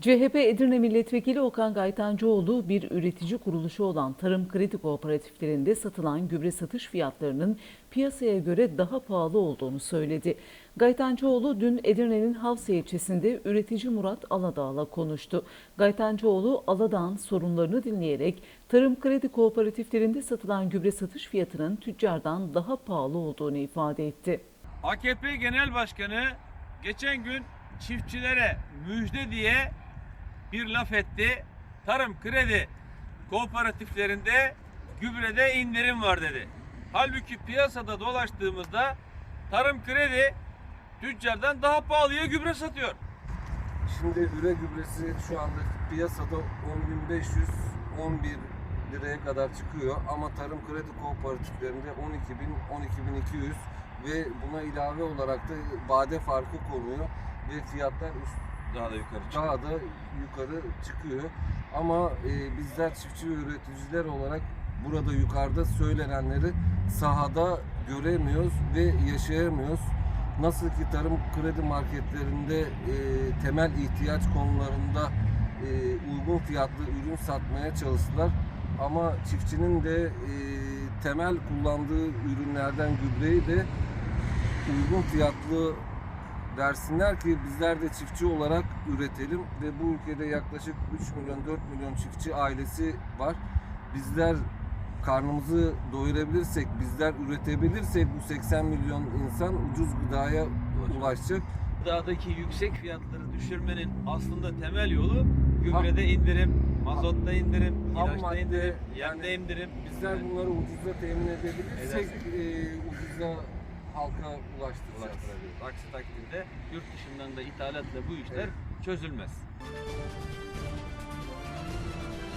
CHP Edirne Milletvekili Okan Gaytancıoğlu bir üretici kuruluşu olan tarım kredi kooperatiflerinde satılan gübre satış fiyatlarının piyasaya göre daha pahalı olduğunu söyledi. Gaytancıoğlu dün Edirne'nin Havsa ilçesinde üretici Murat Aladağ'la konuştu. Gaytancıoğlu Aladağ'ın sorunlarını dinleyerek tarım kredi kooperatiflerinde satılan gübre satış fiyatının tüccardan daha pahalı olduğunu ifade etti. AKP Genel Başkanı geçen gün çiftçilere müjde diye bir laf etti. Tarım kredi kooperatiflerinde gübrede indirim var dedi. Halbuki piyasada dolaştığımızda tarım kredi tüccardan daha pahalıya gübre satıyor. Şimdi üre gübresi şu anda piyasada 10.500 11 liraya kadar çıkıyor ama tarım kredi kooperatiflerinde 12.000 12.200 ve buna ilave olarak da bade farkı konuyor ve fiyatlar üst Daha da yukarı çıkıyor. daha da yukarı çıkıyor. Ama e, bizler çiftçi ve üreticiler olarak burada yukarıda söylenenleri sahada göremiyoruz ve yaşayamıyoruz. Nasıl ki tarım kredi marketlerinde e, temel ihtiyaç konularında e, uygun fiyatlı ürün satmaya çalıştılar. Ama çiftçinin de e, temel kullandığı ürünlerden gübreyi de uygun fiyatlı versinler ki bizler de çiftçi olarak üretelim ve bu ülkede yaklaşık 3 milyon 4 milyon çiftçi ailesi var. Bizler karnımızı doyurabilirsek, bizler üretebilirsek bu 80 milyon insan ucuz gıdaya ulaşacak. Gıdadaki yüksek fiyatları düşürmenin aslında temel yolu gübrede indirim, mazotta indirim, ilaçta indirim, yani yemde indirim. Bizler bunları ucuza temin edebilirsek e, ucuza halka ulaştıracağız. Aksi takdirde yurt dışından da ithalatla bu işler çözülmez.